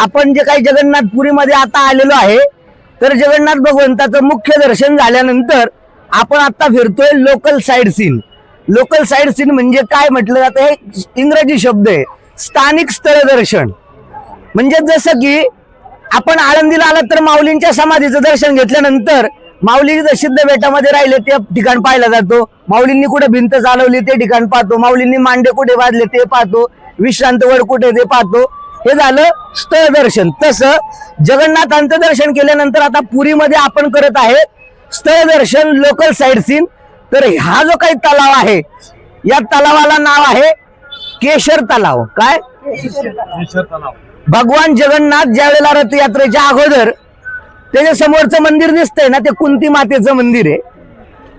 आपण जे काही जगन्नाथपुरीमध्ये आता आलेलो आहे तर जगन्नाथ भगवंताचं मुख्य दर्शन झाल्यानंतर आपण आता फिरतोय local side scene local side scene म्हणजे काय म्हटलं जातं हे इंग्रजी शब्द आहे. स्थानिक स्थळ दर्शन. म्हणजे जसं की आपण आळंदीला आलात तर माऊलींच्या समाधीचं दर्शन घेतल्यानंतर माऊली सिद्ध बेटामध्ये राहिले ते ठिकाण पाहिला जातो. माऊलींनी कुठे भिंत चालवली ते ठिकाण पाहतो. माऊलींनी मांडे कुठे बांधले ते पाहतो. विश्रांत वड कुठे ते पाहतो. हे झालं स्थळ दर्शन. तसं जगन्नाथांचं दर्शन केल्यानंतर आता पुरीमध्ये आपण करत आहे स्थळ दर्शन लोकल साईड सीन तर हा जो काही तलाव आहे या तलावाला नाव आहे केशर तलाव. काय? भगवान जगन्नाथ ज्या वेळेला रथयात्रेच्या अगोदर त्याच्या समोरचं मंदिर दिसतंय ना ते कुंती मातेचं मंदिर आहे.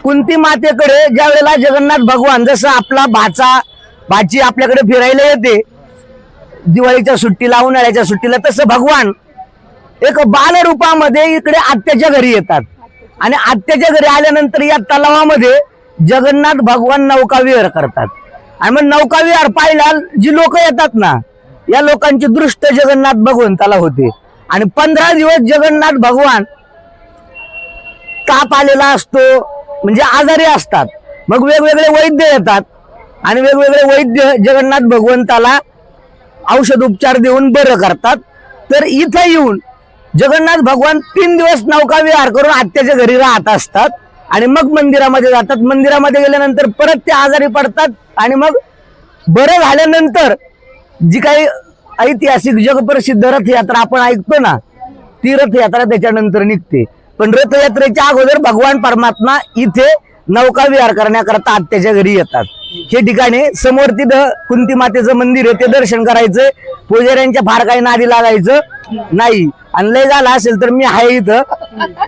कुंती मातेकडे ज्या वेळेला जगन्नाथ भगवान जसं आपला भाचा भाची आपल्याकडे फिरायला येते दिवाळीच्या सुट्टीला उन्हाळ्याच्या सुट्टीला तसं भगवान एक बालरूपामध्ये इकडे आत्याच्या घरी येतात. आणि आत्याच्या घरी आल्यानंतर या तलावामध्ये जगन्नाथ भगवान नौकाविहार करतात. आणि मग नौकाविहार पाहिला जी लोक येतात ना या लोकांची दृष्ट जगन्नाथ भगवंताला होते. आणि पंधरा दिवस जगन्नाथ भगवान ताप आलेला असतो म्हणजे आजारी असतात. मग वेगवेगळे वैद्य येतात. आणि वेगवेगळे वैद्य जगन्नाथ भगवंताला औषध उपचार देऊन बरं करतात. तर इथं येऊन जगन्नाथ भगवान तीन दिवस नौका विहार करून आत्याच्या घरी राहत असतात. आणि मग मंदिरामध्ये जातात. मंदिरामध्ये गेल्यानंतर परत ते आजारी पडतात. आणि मग बरं झाल्यानंतर जी काही ऐतिहासिक जगप्रसिद्ध रथयात्रा आपण ऐकतो ना ती रथयात्रा त्याच्यानंतर निघते. पण रथयात्रेच्या अगोदर भगवान परमात्मा इथे नौका विहार करण्याकरता आत्याच्या घरी येतात. हे ठिकाणी समोर तिथं कुंती मातेचं मंदिर आहे. ते दर्शन करायचं. पुजाऱ्यांच्या फार काही नादी लागायचं नाही. आणि लय झाला असेल तर मी आहे इथं.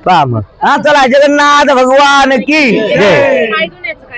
पहा मग. हा चला जगन्नाथ भगवान की जय.